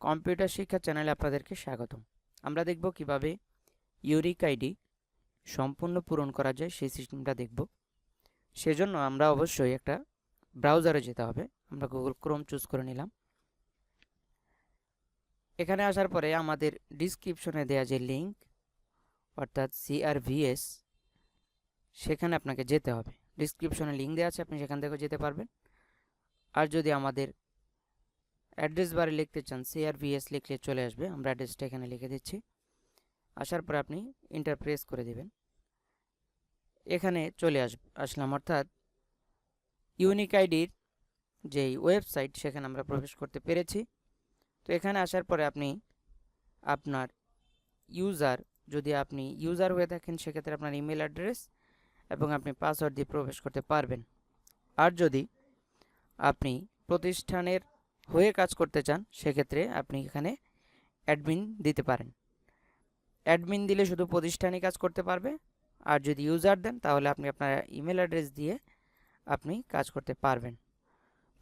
Computer শিক্ষা চ্যানেলে আপনাদেরকে স্বাগতম। আমরা দেখব কীভাবে ইউরিক আইডি সম্পূর্ণ পূরণ করা যায়, সেই সিস্টেমটা দেখব। সেজন্য আমরা অবশ্যই একটা ব্রাউজারে যেতে হবে। আমরা গুগল ক্রোম চুজ করে নিলাম। এখানে আসার পরে আমাদের ডিসক্রিপশনে দেওয়া যে লিঙ্ক অর্থাৎ সিআরভিএস সেখানে আপনাকে যেতে হবে। ডিসক্রিপশনে লিঙ্ক দেওয়া আছে, আপনি সেখান থেকেও যেতে পারবেন। আর যদি আমাদের অ্যাড্রেস বারে লিখতে চান সিআরভিএস লিখলে চলে আসবে। আমরা অ্যাড্রেসটা এখানে লিখে দিচ্ছি। আসার পর আপনি ইন্টার প্রেস করে দিবেন। এখানে চলে আস, আসলাম। অর্থাৎ ইউনিক আইডির যেই ওয়েবসাইট সেখানে আমরা প্রবেশ করতে পেরেছি। তো এখানে আসার পরে আপনি আপনার ইউজার যদি আপনি ইউজার হয়ে থাকেন, সেক্ষেত্রে আপনার ইমেল অ্যাড্রেস এবং আপনি পাসওয়ার্ড দিয়ে প্রবেশ করতে পারবেন। আর যদি আপনি প্রতিষ্ঠানের হয়ে কাজ করতে চান, সেক্ষেত্রে আপনি এখানে অ্যাডমিন দিতে পারেন। অ্যাডমিন দিলে শুধু প্রতিষ্ঠানই কাজ করতে পারবে, আর যদি ইউজার দেন, তাহলে আপনি আপনার ইমেল অ্যাড্রেস দিয়ে আপনি কাজ করতে পারবেন।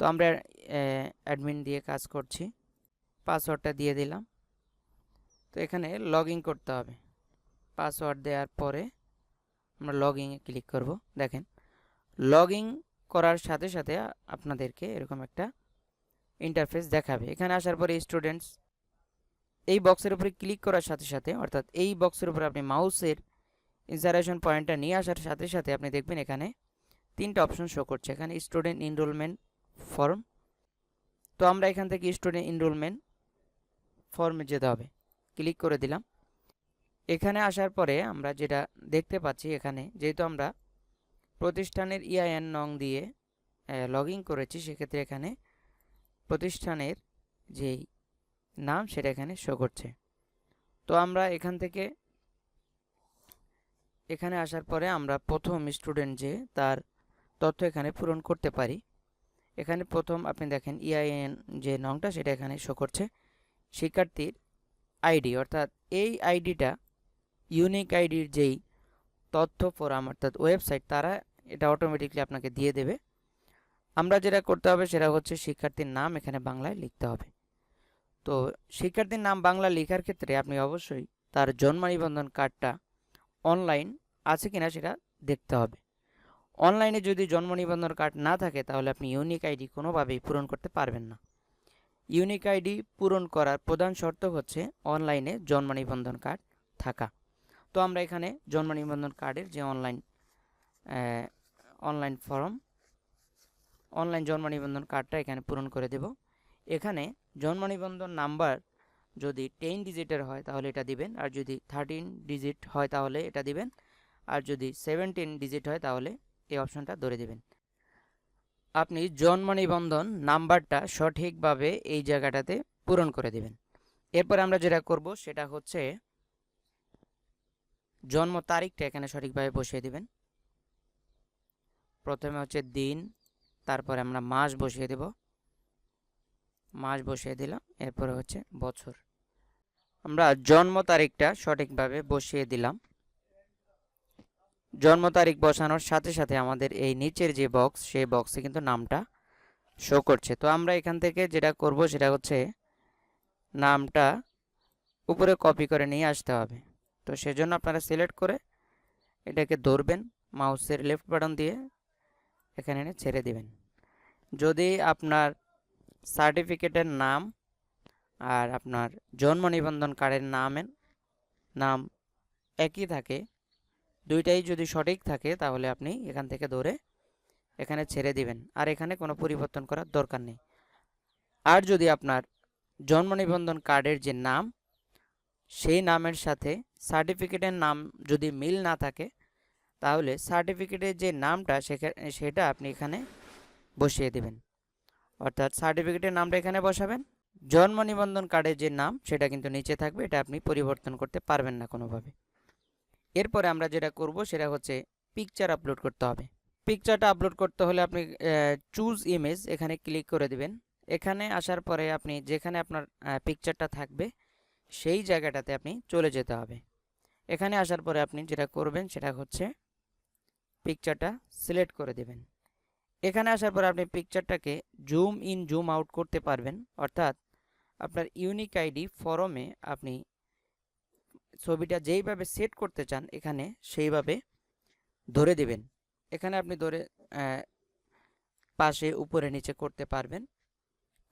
তো আমরা অ্যাডমিন দিয়ে কাজ করছি। পাসওয়ার্ডটা দিয়ে দিলাম। তো এখানে লগ করতে হবে। পাসওয়ার্ড দেওয়ার পরে আমরা লগ ইনে ক্লিক করব। দেখেন লগ করার সাথে সাথে আপনাদেরকে এরকম একটা ইন্টারফেস দেখাবে। এখানে আসার পরে স্টুডেন্টস এই বক্সের উপরে ক্লিক করার সাথে সাথে, অর্থাৎ এই বক্সের উপরে আপনি মাউসের ইনসারেশন পয়েন্টটা নিয়ে আসার সাথে সাথে আপনি দেখবেন এখানে তিনটা অপশন শো করছে। এখানে স্টুডেন্ট এনরোলমেন্ট ফর্ম তো আমরা এখান থেকে স্টুডেন্ট এনরোলমেন্ট ফর্মে যেতে হবে। ক্লিক করে দিলাম। এখানে আসার পরে আমরা যেটা দেখতে পাচ্ছি এখানে, যেহেতু আমরা প্রতিষ্ঠানের ইআইএন নং দিয়ে লগ করেছি, সেক্ষেত্রে এখানে প্রতিষ্ঠানের যেই নাম সেটা এখানে শো করছে। তো আমরা এখান থেকে, এখানে আসার পরে আমরা প্রথম স্টুডেন্ট যে, তার তথ্য এখানে পূরণ করতে পারি। এখানে প্রথম আপনি দেখেন ইআইএন যে নংটা সেটা এখানে শো করছে। শিক্ষার্থীর আইডি অর্থাৎ এই আইডিটা ইউনিক আইডির যেই তথ্য ফোরাম অর্থাৎ ওয়েবসাইট তারা এটা অটোমেটিকলি আপনাকে দিয়ে দেবে। আমরা যেটা করতে হবে সেটা হচ্ছে শিক্ষার্থীর নাম এখানে বাংলায় লিখতে হবে। তো শিক্ষার্থীর নাম বাংলা লেখার ক্ষেত্রে আপনি অবশ্যই তার জন্ম নিবন্ধন কার্ডটা অনলাইন আছে কিনা সেটা দেখতে হবে। অনলাইনে যদি জন্ম নিবন্ধন কার্ড না থাকে তাহলে আপনি ইউনিক আইডি কোনোভাবেই পূরণ করতে পারবেন না। ইউনিক আইডি পূরণ করার প্রধান শর্ত হচ্ছে অনলাইনে জন্ম নিবন্ধন কার্ড থাকা। তো আমরা এখানে জন্ম নিবন্ধন কার্ডের যে অনলাইন অনলাইন ফর্ম অনলাইন জন্ম নিবন্ধন কার্ডটা এখানে পূরণ করে দেব। এখানে জন্ম নিবন্ধন নাম্বার যদি টেন ডিজিটের হয় তাহলে এটা দিবেন, আর যদি থার্টিন ডিজিট হয় তাহলে এটা দিবেন, আর যদি সেভেন্টিন ডিজিট হয় তাহলে এই অপশনটা ধরে দেবেন। আপনি জন্ম নিবন্ধন নাম্বারটা সঠিকভাবে এই জায়গাটাতে পূরণ করে দেবেন। এরপর আমরা যেটা করব সেটা হচ্ছে জন্ম তারিখটা এখানে সঠিকভাবে বসিয়ে দিবেন। প্রথমে হচ্ছে দিন তারপরে আমরা মাস বসিয়ে দেব। মাস বসিয়ে দিলাম, এরপরে হচ্ছে বছর। আমরা জন্ম তারিখটা সঠিকভাবে বসিয়ে দিলাম। জন্ম তারিখ বসানোর সাথে সাথে আমাদের এই নিচের যে বক্স সেই বক্সে কিন্তু নামটা শো করছে। তো আমরা এখান থেকে যেটা করব সেটা হচ্ছে নামটা উপরে কপি করে নিয়ে আসতে হবে। তো সেজন্য আপনারা সিলেক্ট করে এটাকে ধরবেন মাউসের লেফট বাটন দিয়ে এখানে এনে ছেড়ে দিবেন। যদি আপনার সার্টিফিকেটের নাম আর আপনার জন্ম নিবন্ধন কার্ডের নামের নাম একই থাকে, দুইটাই যদি সঠিক থাকে, তাহলে আপনি এখান থেকে ধরে এখানে ছেড়ে দিবেন। আর এখানে কোনো পরিবর্তন করার দরকার নেই। আর যদি আপনার জন্ম নিবন্ধন কার্ডের যে নাম, সেই নামের সাথে সার্টিফিকেটের নাম যদি মিল না থাকে তাহলে সার্টিফিকেটের যে নামটা সেটা আপনি এখানে বসিয়ে দেবেন। অর্থাৎ সার্টিফিকেটের নামটা এখানে বসাবেন। জন্ম নিবন্ধন কার্ডের যে নাম, সেটা কিন্তু নিচে থাকবে। এটা আপনি পরিবর্তন করতে পারবেন না কোনোভাবে। এরপরে আমরা যেটা করব, সেটা হচ্ছে পিকচার আপলোড করতে হবে। পিকচারটা আপলোড করতে হলে আপনি চুজ ইমেজ এখানে ক্লিক করে দিবেন। এখানে আসার পরে আপনি যেখানে আপনার পিকচারটা থাকবে, সেই জায়গাটাতে আপনি চলে যেতে হবে। এখানে আসার পরে আপনি যেটা করবেন, সেটা হচ্ছে পিকচারটা সিলেক্ট করে দেবেন। এখানে আসার পর আপনি পিকচারটাকে জুম ইন জুম আউট করতে পারবেন। অর্থাৎ আপনার ইউনিক আইডি ফরমে আপনি ছবিটা যেইভাবে সেট করতে চান, এখানে সেইভাবে ধরে দিবেন। এখানে আপনি ধরে পাশে, উপরে, নিচে করতে পারবেন।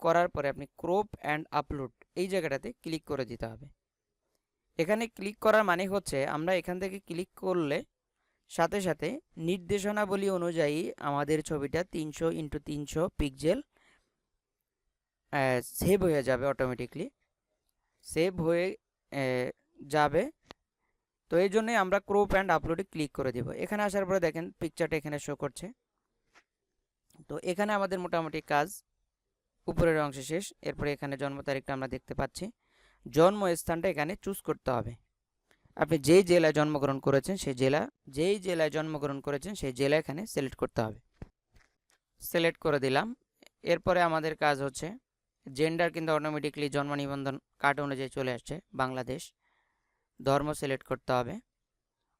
করার পরে আপনি ক্রপ অ্যান্ড আপলোড এই জায়গাটাতে ক্লিক করে দিতে হবে। এখানে ক্লিক করার মানে হচ্ছে আমরা এখান থেকে ক্লিক করলে সাথে সাথে নির্দেশনাবলী অনুযায়ী আমাদের ছবিটা তিনশো ইন্টু তিনশো পিকজেল সেভ হয়ে যাবে অটোমেটিকলি সেভ হয়ে যাবে। তো এই জন্যই আমরা ক্রপ অ্যান্ড আপলোডে ক্লিক করে দেব। এখানে আসার পরে দেখেন পিকচারটা এখানে শো করছে। তো এখানে আমাদের মোটামুটি কাজ উপরের অংশে শেষ। এরপরে এখানে জন্ম তারিখটা আমরা দেখতে পাচ্ছি। জন্ম স্থানটা এখানে চুজ করতে হবে। আপনি যেই জেলায় জন্মগ্রহণ করেছেন, সেই জেলা, যেই জেলায় জন্মগ্রহণ করেছেন, সেই জেলা এখানে সিলেক্ট করতে হবে। সিলেক্ট করে দিলাম। এরপরে আমাদের কাজ হচ্ছে জেন্ডার কিন্তু অটোমেটিকলি জন্ম নিবন্ধন কার্ড অনুযায়ী চলে আসছে বাংলাদেশ। ধর্ম সিলেক্ট করতে হবে।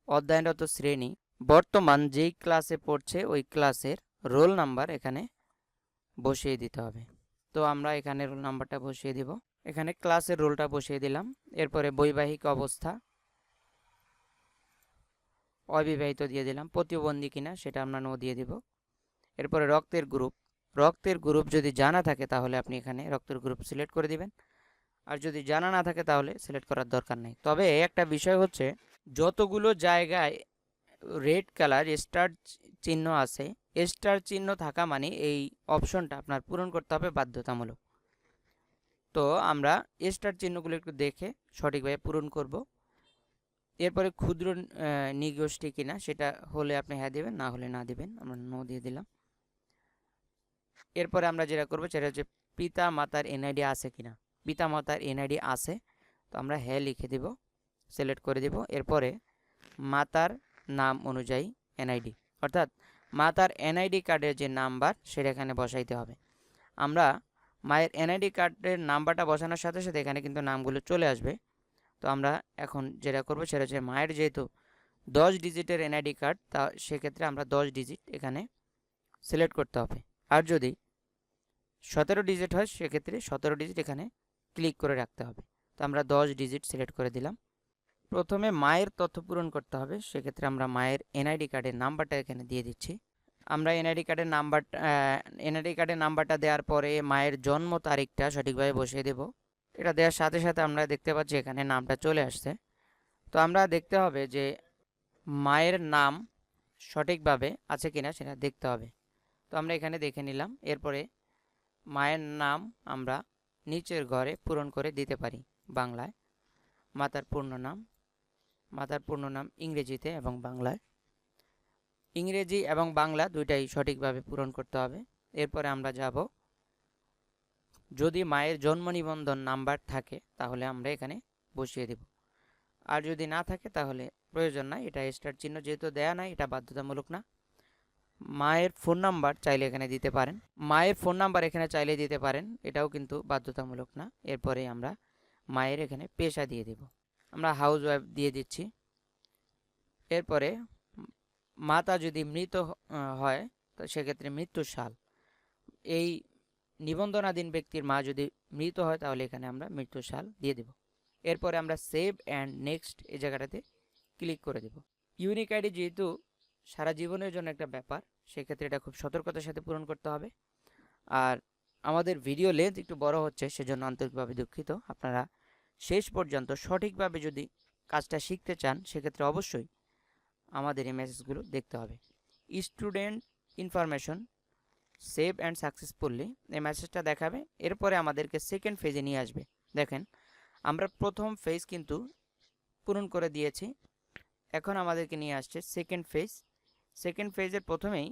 অধ্যয়নরত শ্রেণি। বর্তমান যেই ক্লাসে পড়ছে, ওই ক্লাসের রোল নাম্বার এখানে বসিয়ে দিতে হবে। তো আমরা এখানে রোল নাম্বারটা বসিয়ে দিব। এখানে ক্লাসের রোলটা বসিয়ে দিলাম। এরপরে বৈবাহিক অবস্থা। অবিবাহিত দিয়ে দিলাম, প্রতিবন্ধী কিনা সেটা আমরা নো দিয়ে দিব। এরপরে রক্তের গ্রুপ রক্তের গ্রুপ যদি জানা থাকে তাহলে আপনি এখানে রক্তের গ্রুপ সিলেক্ট করে দিবেন। আর যদি জানা না থাকে তাহলে সিলেক্ট করার দরকার নেই। তবে একটা বিষয় হচ্ছে, যতগুলো জায়গায় রেড কালার স্টার চিহ্ন আছে স্টার চিহ্ন থাকা মানে এই অপশনটা আপনার পূরণ করতে হবে বাধ্যতামূলক। তো আমরা স্টার চিহ্নগুলো একটু দেখে সঠিকভাবে পূরণ করব। এরপরে ক্ষুদ্র নিগোষ্ঠী কিনা সেটা হলে আপনি হ্যাঁ দেবেন, না হলে না দিবেন, আমরা নো দিয়ে দিলাম। এরপরে আমরা যেটা করব সেটা হচ্ছে পিতা মাতার এনআইডি আছে কিনা। পিতা মাতার এনআইডি আছে, তো আমরা হ্যাঁ লিখে দিব সিলেক্ট করে দিব। এরপরে মাতার নাম অনুযায়ী এনআইডি অর্থাৎ মাতার এনআইডি কার্ডের যে নাম্বার সেটা এখানে বসাইতে হবে। আমরা মায়ের এনআইডি কার্ডের নাম্বারটা বসানোর সাথে সাথে এখানে কিন্তু নামগুলো চলে আসবে। তো আমরা এখন যেটা করব সেটা হচ্ছে মায়ের যেহেতু দশ ডিজিটের এনআইডি কার্ড তা সেক্ষেত্রে আমরা দশ ডিজিট এখানে সিলেক্ট করতে হবে। আর যদি সতেরো ডিজিট হয়, সেক্ষেত্রে সতেরো ডিজিট এখানে ক্লিক করে রাখতে হবে। তো আমরা দশ ডিজিট সিলেক্ট করে দিলাম। প্রথমে মায়ের তথ্য পূরণ করতে হবে। সেক্ষেত্রে আমরা মায়ের এনআইডি কার্ডের নাম্বারটা এখানে দিয়ে দিচ্ছি। আমরা এনআইডি কার্ডের নাম্বার এনআইডি কার্ডের নাম্বারটা দেওয়ার পরে মায়ের জন্ম তারিখটা সঠিকভাবে বসিয়ে দেব। এটা দেওয়ার সাথে সাথে আমরা দেখতে পাচ্ছি এখানে নামটা চলে আসছে। তো আমরা দেখতে হবে যে মায়ের নাম সঠিকভাবে আছে কিনা সেটা দেখতে হবে। তো আমরা এখানে দেখে নিলাম, এরপরে মায়ের নাম আমরা নিচের ঘরে পূরণ করে দিতে পারি বাংলায়। মাতার পূর্ণ নাম, মাতার পূর্ণ নাম ইংরেজিতে এবং বাংলায়। ইংরেজি এবং বাংলা দুইটাই সঠিকভাবে পূরণ করতে হবে। এরপরে আমরা যাব যদি মায়ের জন্ম নিবন্ধন নাম্বার থাকে, তাহলে আমরা এখানে বসিয়ে দেব। আর যদি না থাকে, তাহলে প্রয়োজন নাই, এটা স্টার চিহ্ন যেহেতু দেয়া নাই, এটা বাধ্যতামূলক না। মায়ের ফোন নাম্বার চাইলে এখানে দিতে পারেন। মায়ের ফোন নাম্বার এখানে চাইলে দিতে পারেন, এটাও কিন্তু বাধ্যতামূলক না। এরপরে আমরা মায়ের এখানে পেশা দিয়ে দেব। আমরা হাউস ওয়াইফ দিয়ে দিচ্ছি। এরপরে মাতা যদি মৃত হয়, তো সেক্ষেত্রে মৃত্যুর সাল। এই নিবন্ধনাধীন ব্যক্তির মা যদি মৃত হয়, তাহলে এখানে আমরা মৃত্যুর সাল দিয়ে দেব। এরপরে আমরা সেভ অ্যান্ড নেক্সট এই জায়গাটাতে ক্লিক করে দেব। ইউনিক আইডি যেহেতু সারা জীবনের জন্য একটা ব্যাপার, সেক্ষেত্রে এটা খুব সতর্কতার সাথে পূরণ করতে হবে। আর আমাদের ভিডিও লেন্থ একটু বড় হচ্ছে, সেজন্য আন্তরিকভাবে দুঃখিত। আপনারা শেষ পর্যন্ত সঠিকভাবে যদি কাজটা শিখতে চান, সেক্ষেত্রে অবশ্যই আমাদের এই মেসেজগুলো দেখতে হবে। Student information save and successfully এই মেসেজটা দেখাবে। এরপরে আমাদেরকে সেকেন্ড ফেজে নিয়ে আসবে। দেখেন, আমরা প্রথম ফেজ কিন্তু পূরণ করে দিয়েছি। এখন আমাদেরকে নিয়ে আসছে সেকেন্ড ফেজ সেকেন্ড ফেজের প্রথমেই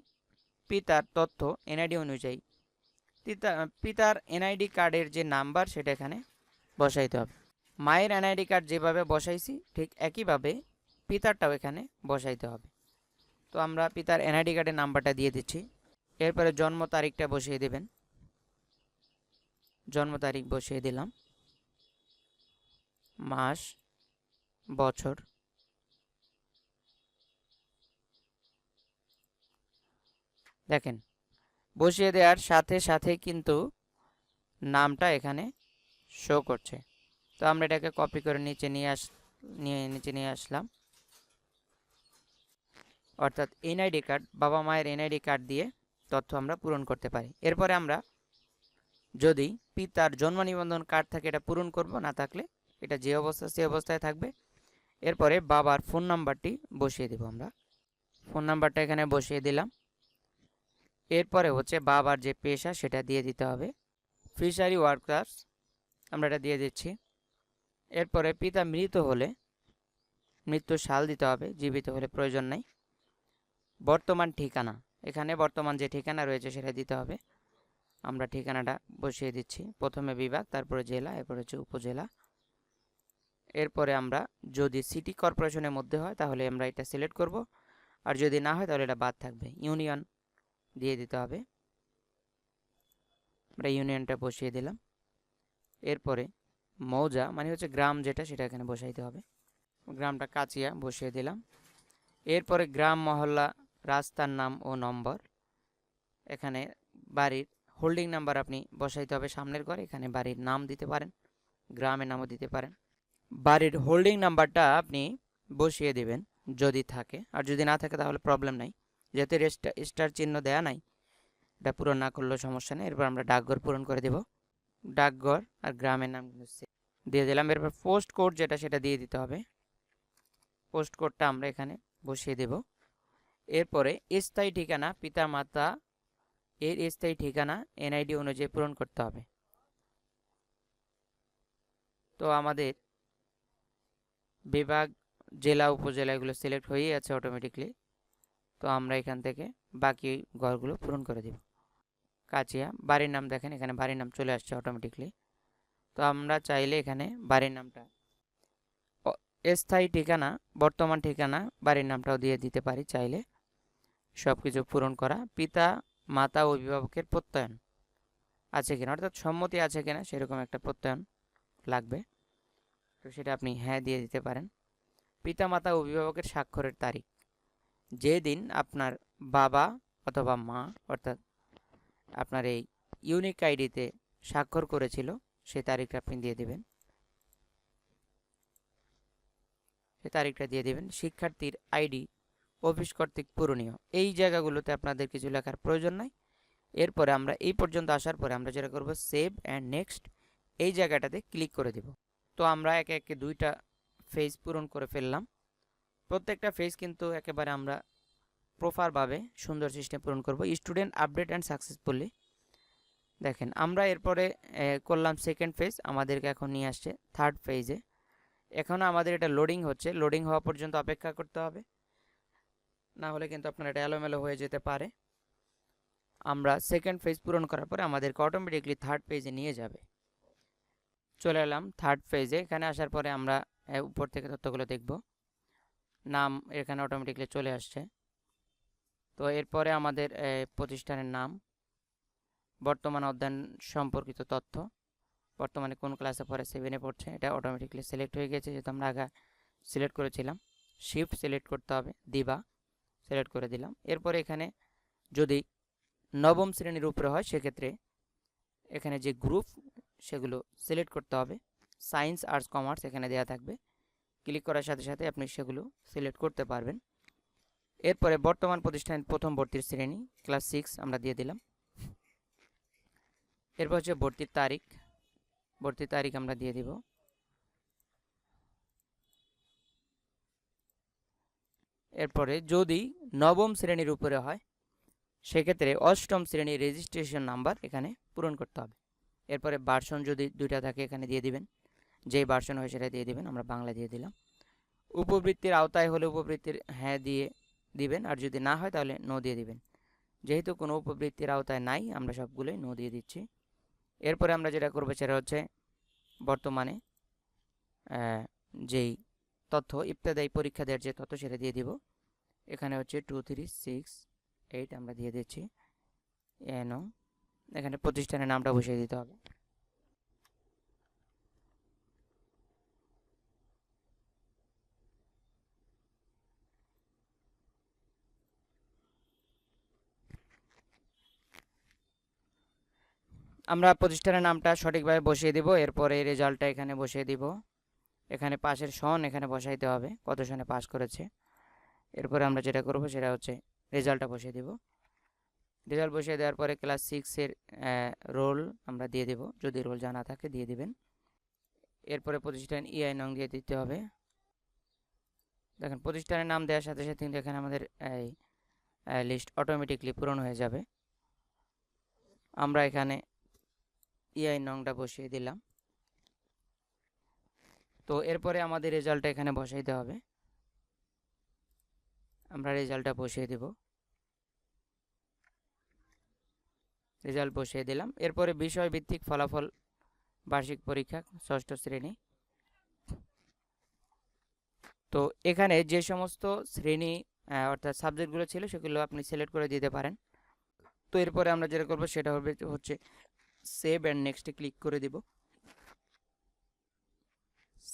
পিতার তথ্য এনআইডি অনুযায়ী। পিতা, পিতার এনআইডি কার্ডের যে নাম্বার সেটা এখানে বসাইতে হবে। মায়ের এনআইডি কার্ড যেভাবে বসাইছি, ঠিক একইভাবে পিতারটাও এখানে বসাইতে হবে। তো আমরা পিতার এনআইডি কার্ডের নাম্বারটা দিয়ে দিচ্ছি। এরপরে জন্ম তারিখটা বসিয়ে দেবেন। জন্ম তারিখ বসিয়ে দিলাম। মাস, বছর। দেখেন, বসিয়ে দেওয়ার সাথে সাথে কিন্তু নামটা এখানে শো করছে। তো আমরা এটাকে কপি করে নিচে নিয়ে আস, নিয়ে, নিচে নিয়ে আসলাম। অর্থাৎ এনআইডি কার্ড বাবা মায়ের এনআইডি কার্ড দিয়ে তথ্য আমরা পূরণ করতে পারি। এরপরে আমরা যদি পিতার জন্ম নিবন্ধন কার্ড থাকে এটা পূরণ করব, না থাকলে এটা যে অবস্থা সে অবস্থায় থাকবে। এরপরে বাবার ফোন নাম্বারটি বসিয়ে দেব আমরা। ফোন নাম্বারটা এখানে বসিয়ে দিলাম। এরপরে হচ্ছে বাবার যে পেশা সেটা দিয়ে দিতে হবে। ফিশারি ওয়ার্কার্স আমরা এটা দিয়ে দিচ্ছি। এরপরে পিতা মৃত হলে মৃত্যু সাল দিতে হবে, জীবিত হলে প্রয়োজন নাই। বর্তমান ঠিকানা। এখানে বর্তমান যে ঠিকানা রয়েছে সেটা দিতে হবে। আমরা ঠিকানাটা বসিয়ে দিচ্ছি। প্রথমে বিভাগ, তারপরে জেলা, এরপরে হচ্ছে উপজেলা। এরপরে আমরা যদি সিটি কর্পোরেশনের মধ্যে হয়, তাহলে আমরা এটা সিলেক্ট করব। আর যদি না হয়, তাহলে এটা বাদ থাকবে। ইউনিয়ন দিয়ে দিতে হবে। আমরা ইউনিয়নটা বসিয়ে দিলাম। এরপরে মৌজা মানে হচ্ছে গ্রাম যেটা, সেটা এখানে বসাইতে হবে। গ্রামটা কাচিয়া বসিয়ে দিলাম। এরপরে গ্রাম মহল্লা রাস্তার নাম ও নম্বর। এখানে বাড়ির হোল্ডিং নাম্বার আপনি বসাইতে হবে সামনের ঘরে। এখানে বাড়ির নাম দিতে পারেন, গ্রামের নামও দিতে পারেন। বাড়ির হোল্ডিং নাম্বারটা আপনি বসিয়ে দেবেন যদি থাকে। আর যদি না থাকে তাহলে প্রবলেম নাই। যেহেতু স্টার চিহ্ন দেয়া নাই, এটা পূরণ না করলেও সমস্যা নেই। এরপর আমরা ডাকঘর পূরণ করে দেব। ডাকঘর আর গ্রামের নাম দিয়ে দিলাম। এরপর পোস্ট কোড যেটা সেটা দিয়ে দিতে হবে। পোস্ট কোডটা আমরা এখানে বসিয়ে দেব। এরপরে স্থায়ী ঠিকানা পিতা মাতা এর স্থায়ী ঠিকানা এনআইডি অনুযায়ী পূরণ করতে হবে। তো আমাদের বিভাগ, জেলা উপজেলা এগুলো সিলেক্ট হয়েই আছে অটোমেটিকলি তো আমরা এখান থেকে বাকি ঘরগুলো পূরণ করে দেব। কাচিয়া, বাড়ির নাম দেখেন, এখানে বাড়ির নাম চলে আসছে অটোমেটিকলি তো আমরা চাইলে এখানে বাড়ির নামটা স্থায়ী ঠিকানা, বর্তমান ঠিকানা, বাড়ির নামটাও দিয়ে দিতে পারি চাইলে। সব কিছু পূরণ করা। পিতা, মাতা, অভিভাবকের প্রত্যয়ন। আছে কিনা? অর্থাৎ সম্মতি আছে কিনা সেরকম একটা প্রত্যয়ন লাগবে। তো সেটা আপনি হ্যাঁ দিয়ে দিতে পারেন। পিতা, মাতা, অভিভাবকের স্বাক্ষরের তারিখ। যেদিন আপনার বাবা অথবা মা, অর্থাৎ আপনার এই ইউনিক আইডিতে স্বাক্ষর করেছিল সেই তারিখটা আপনি দিয়ে দেবেন। সে তারিখটা দিয়ে দেবেন। শিক্ষার্থীর আইডি অফিস কর্তৃক পূরণীয় এই জায়গাগুলোতে আপনাদের কিছু লেখার প্রয়োজন নাই। এরপরে আমরা, এই পর্যন্ত আসার পরে আমরা যেটা করব, সেভ অ্যান্ড নেক্সট, এই জায়গাটাতে ক্লিক করে দেব। তো আমরা একে একে দুইটা ফেজ পূরণ করে ফেললাম। প্রত্যেকটা ফেজ কিন্তু একেবারে আমরা প্রপারভাবে সুন্দর সিস্টেম পূরণ করব। Student update and successfully. দেখেন, আমরা এরপরে করলাম সেকেন্ড ফেজ, আমাদেরকে এখন নিয়ে আসছে থার্ড ফেজে। এখনও আমাদের এটা লোডিং হচ্ছে। লোডিং হওয়া পর্যন্ত অপেক্ষা করতে হবে। না হলে কিন্তু আপনার এটা এলোমেলো হয়ে যেতে পারে। আমরা সেকেন্ড ফেজ পূরণ করার পরে আমাদেরকে অটোমেটিকলি থার্ড পেজে নিয়ে যাবে। চলে এলাম থার্ড ফেজে এখানে আসার পরে আমরা উপর থেকে তথ্যগুলো দেখব। নাম এখানে অটোমেটিকলি চলে আসছে। তো এরপরে আমাদের প্রতিষ্ঠানের নাম, বর্তমান অধ্যয়ন সম্পর্কিত তথ্য, বর্তমানে কোন ক্লাসে পড়ে সেভেনে পড়ছে, এটা অটোমেটিকলি সিলেক্ট হয়ে গেছে, যেহেতু আমরা আগে সিলেক্ট করেছিলাম। শিফট সিলেক্ট করতে হবে, দিবা। সিলেক্ট করে দিলাম। এরপরে এখানে যদি নবম শ্রেণির উপরে হয়, সেক্ষেত্রে এখানে যে গ্রুপ সেগুলো সিলেক্ট করতে হবে। সায়েন্স আর্টস কমার্স এখানে দেওয়া থাকবে। ক্লিক করার সাথে সাথে আপনি সেগুলো সিলেক্ট করতে পারবেন। এরপরে বর্তমান প্রতিষ্ঠানের প্রথম ভর্তির শ্রেণি ক্লাস সিক্স আমরা দিয়ে দিলাম। এরপর হচ্ছে ভর্তির তারিখ। ভর্তির তারিখ আমরা দিয়ে দিব। এরপরে যদি নবম শ্রেণির উপরে হয়, সেক্ষেত্রে অষ্টম শ্রেণির রেজিস্ট্রেশন নাম্বার এখানে পূরণ করতে হবে। এরপরে বার্সন যদি দুইটা থাকে, এখানে দিয়ে দিবেন। যেই বার্সন হয় সেটা দিয়ে দিবেন, আমরা বাংলা দিয়ে দিলাম। উপবৃত্তির আওতায় হলে উপবৃত্তির হ্যাঁ দিয়ে দিবেন, আর যদি না হয় তাহলে নো দিয়ে দিবেন। যেহেতু কোনো উপবৃত্তির আওতায় নাই, আমরা সবগুলোই নো দিয়ে দিচ্ছি। এরপরে আমরা যেটা করব সেটা হচ্ছে বর্তমানে যেই তথ্য, ইবতেদায়ী পরীক্ষা দেওয়ার যে তথ্য সেটা দিয়ে দিব। এখানে হচ্ছে টু থ্রি সিক্স এইট আমরা দিয়ে দিচ্ছি। এনো এখানে প্রতিষ্ঠানের নামটা বসিয়ে দিতে হবে। আমরা প্রতিষ্ঠানের নামটা সঠিকভাবে বসিয়ে দিব। এরপরে রেজাল্টটা এখানে বসিয়ে দিব। এখানে পাশের সন এখানে বসাইতে হবে। কত সনে পাস করেছে? এরপরে আমরা যেটা করব সেটা হচ্ছে রেজাল্টটা বসিয়ে দিব। রেজাল্ট বসিয়ে দেওয়ার পরে ক্লাস সিক্সের রোল আমরা দিয়ে দেব। যদি রোল জানা থাকে দিয়ে দিবেন। এরপরে প্রতিষ্ঠান ইআই নং দিয়ে দিতে হবে। দেখেন, প্রতিষ্ঠানের নাম দেওয়ার সাথে সাথে কিন্তু এখানে আমাদের এই লিস্ট অটোমেটিকলি পূরণ হয়ে যাবে। আমরা এখানে ইআই নংটা বসিয়ে দিলাম। তো এরপরে আমাদের রেজাল্টটা এখানে বসাইতে হবে। আমরা রেজাল্টটা বসিয়ে দেব। রেজাল্ট বসিয়ে দিলাম। এরপরে বিষয়ভিত্তিক ফলাফল, বার্ষিক পরীক্ষা, ষষ্ঠ শ্রেণি। তো এখানে যে সমস্ত শ্রেণি অর্থাৎ সাবজেক্টগুলো ছিল সেগুলো আপনি সিলেক্ট করে দিতে পারেন। তো এরপরে আমরা যেটা করব সেটা হবে হচ্ছে সেভ অ্যান্ড নেক্সটে ক্লিক করে দিব।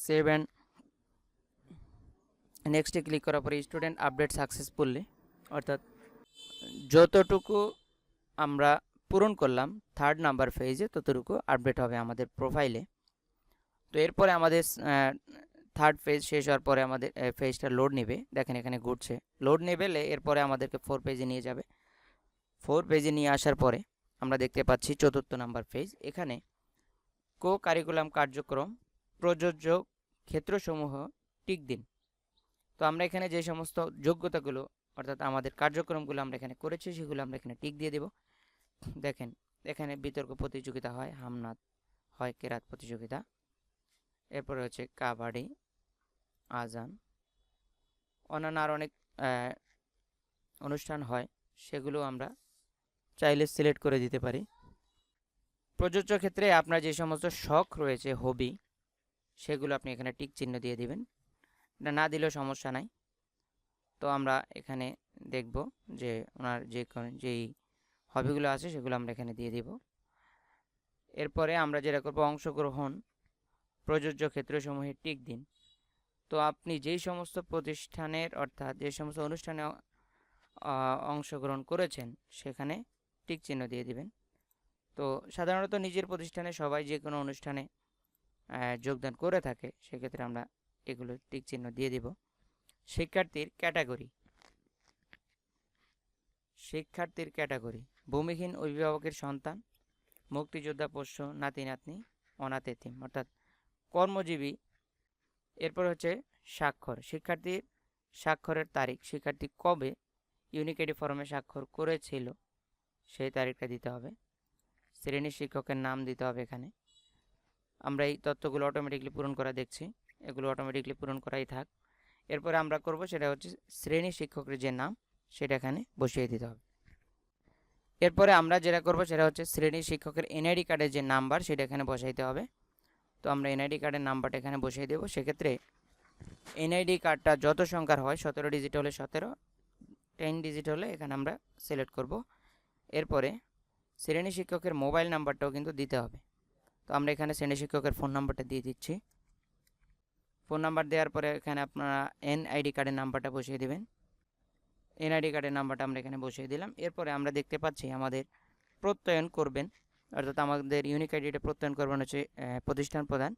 সেভ অ্যান্ড নেক্সটে ক্লিক করার পরে স্টুডেন্ট আপডেট সাকসেসফুলি অর্থাৎ যতটুকু আমরা পূরণ করলাম থার্ড নাম্বার ফেজে ততটুকু আপডেট হবে আমাদের প্রোফাইলে তো এরপরে আমাদের থার্ড ফেজ শেষ হওয়ার পরে আমাদের ফেজটা লোড নেবে। দেখেন এখানে ঘুরছে। লোড নেবে এরপরে আমাদেরকে ফোর পেজে নিয়ে যাবে। ফোর পেজে নিয়ে আসার পরে আমরা দেখতে পাচ্ছি চতুর্থ নাম্বার পেজ এখানে কো কারিকুলাম কার্যক্রম, প্রযোজ্য ক্ষেত্রসমূহ টিক দিন। তো আমরা এখানে যে সমস্ত যোগ্যতাগুলো, অর্থাৎ আমাদের কার্যক্রমগুলো আমরা এখানে করেছি, সেগুলো আমরা এখানে টিক দিয়ে দেব। দেখেন, এখানে বিতর্ক প্রতিযোগিতা হয়, হামনাত হয়, কেরাত প্রতিযোগিতা। এরপরে হচ্ছে কাবাডি, আজান। অন্যান্য আর অনেক অনুষ্ঠান হয়, সেগুলো আমরা চাইলে সিলেক্ট করে দিতে পারি। প্রযোজ্য ক্ষেত্রে আপনার যে সমস্ত শখ রয়েছে, হবি সেগুলো আপনি এখানে টিক চিহ্ন দিয়ে দিবেন। এটা না দিলেও সমস্যা নাই। তো আমরা এখানে দেখব যে ওনার যে যেই হবিগুলো আছে সেগুলো আমরা এখানে দিয়ে দিব। এরপরে আমরা যেটা করব, অংশগ্রহণ প্রযোজ্য ক্ষেত্রসমূহে টিক দিন। তো আপনি যেই সমস্ত প্রতিষ্ঠানের অর্থাৎ যে সমস্ত অনুষ্ঠানে অংশগ্রহণ করেছেন, সেখানে টিক চিহ্ন দিয়ে দিবেন। তো সাধারণত নিজের প্রতিষ্ঠানে সবাই যে কোনো অনুষ্ঠানে যোগদান করে থাকে, সেক্ষেত্রে আমরা এগুলো টিক চিহ্ন দিয়ে দিব। শিক্ষার্থীর ক্যাটাগরি। শিক্ষার্থীর ক্যাটাগরি। ভূমিহীন অভিভাবকের সন্তান, মুক্তিযোদ্ধা পোষ্য নাতি নাতনি অনাথ এতিম অর্থাৎ কর্মজীবী। এরপর হচ্ছে স্বাক্ষর। শিক্ষার্থীর স্বাক্ষরের তারিখ। শিক্ষার্থী কবে ইউনিকেডি ফর্মে স্বাক্ষর করেছিল, সেই তারিখটা দিতে হবে। শ্রেণি শিক্ষকের নাম দিতে হবে এখানে। আমরা এই তথ্যগুলো অটোমেটিকলি পূরণ করা দেখছি। এগুলো অটোমেটিকলি পূরণ করাই থাক। এরপরে আমরা করব সেটা হচ্ছে শ্রেণি শিক্ষকের যে নাম, সেটা এখানে বসিয়ে দিতে হবে। এরপরে আমরা যেটা করব সেটা হচ্ছে শ্রেণি শিক্ষকের এনআইডি কার্ডের যে নাম্বার, সেটা এখানে বসাইতে হবে। তো আমরা এনআইডি কার্ডের নাম্বারটা এখানে বসিয়ে দেবো। সেক্ষেত্রে এনআইডি কার্ডটা যত সংখ্যার হয়, সতেরো ডিজিট হলে সতেরো টেন ডিজিট হলে এখানে আমরা সিলেক্ট করব। এরপরে শ্রেণি শিক্ষকের মোবাইল নাম্বারটাও কিন্তু দিতে হবে। তো আমরা এখানে শ্রেণি শিক্ষকের ফোন নাম্বারটা দিয়ে দিচ্ছি। ফোন নাম্বার দেওয়ার পরে এখানে আপনারা এনআইডি কার্ডের নাম্বারটা বসিয়ে দেবেন। এনআইডি কার্ডের নাম্বারটা আমরা এখানে বসিয়ে দিলাম। এরপরে আমরা দেখতে পাচ্ছি আমাদের প্রত্যয়ন করবেন। অর্থাৎ আমাদের ইউনিক আইডিটা প্রত্যয়ন করবেন হচ্ছে প্রতিষ্ঠান প্রদান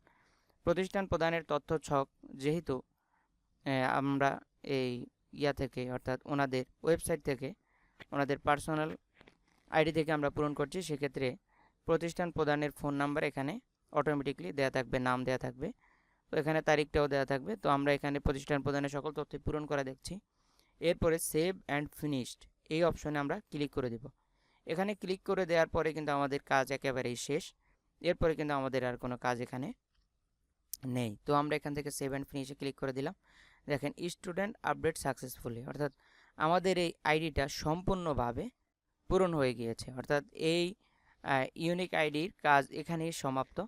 প্রতিষ্ঠান প্রদানের তথ্য ছক যেহেতু আমরা এই ইয়া থেকে, অর্থাৎ ওনাদের ওয়েবসাইট থেকে, ওনাদের পার্সোনাল আইডি থেকে আমরা পূরণ করছি, সেক্ষেত্রে প্রতিষ্ঠান প্রদানের ফোন নাম্বার এখানে অটোমেটিকলি দেওয়া থাকবে, নাম দেওয়া থাকবে। তো এখানে তারিখটাও দেওয়া থাকবে। তো আমরা এখানে প্রতিষ্ঠান প্রদানের সকল তথ্য পূরণ করা দেখছি। এরপরে সেভ অ্যান্ড ফিনিশড এই অপশনে আমরা ক্লিক করে দেব। এখানে ক্লিক করে দেওয়ার পরে কিন্তু আমাদের কাজ একেবারেই শেষ। এরপরে কিন্তু আমাদের আর কোনো কাজ এখানে নেই। তো আমরা এখান থেকে সেভ অ্যান্ড ফিনিশে ক্লিক করে দিলাম। দেখেন স্টুডেন্ট আপডেট সাকসেসফুলি অর্থাৎ আমাদের এই আইডিটা সম্পূর্ণভাবে পূরণ হয়ে গিয়েছে। অর্থাৎ এই ইউনিক আইডির কাজ এখানেই সমাপ্ত।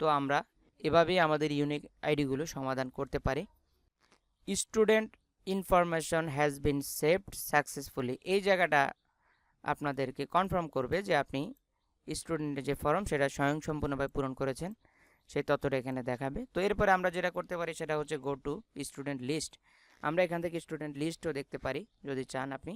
তো আমরা এভাবেই আমাদের ইউনিক আইডিগুলো সমাধান করতে পারি। Student information has been saved successfully এই জায়গাটা আপনাদেরকে কনফার্ম করবে যে আপনি স্টুডেন্টের যে ফর্ম সেটা স্বয়ংসম্পূর্ণভাবে পূরণ করেছেন। সেই তথ্যটা এখানে দেখাবে। তো এরপরে আমরা যেটা করতে পারি, সেটা হচ্ছে গো টু স্টুডেন্ট লিস্ট আমরা এখান থেকে স্টুডেন্ট লিস্টও দেখতে পারি। যদি চান আপনি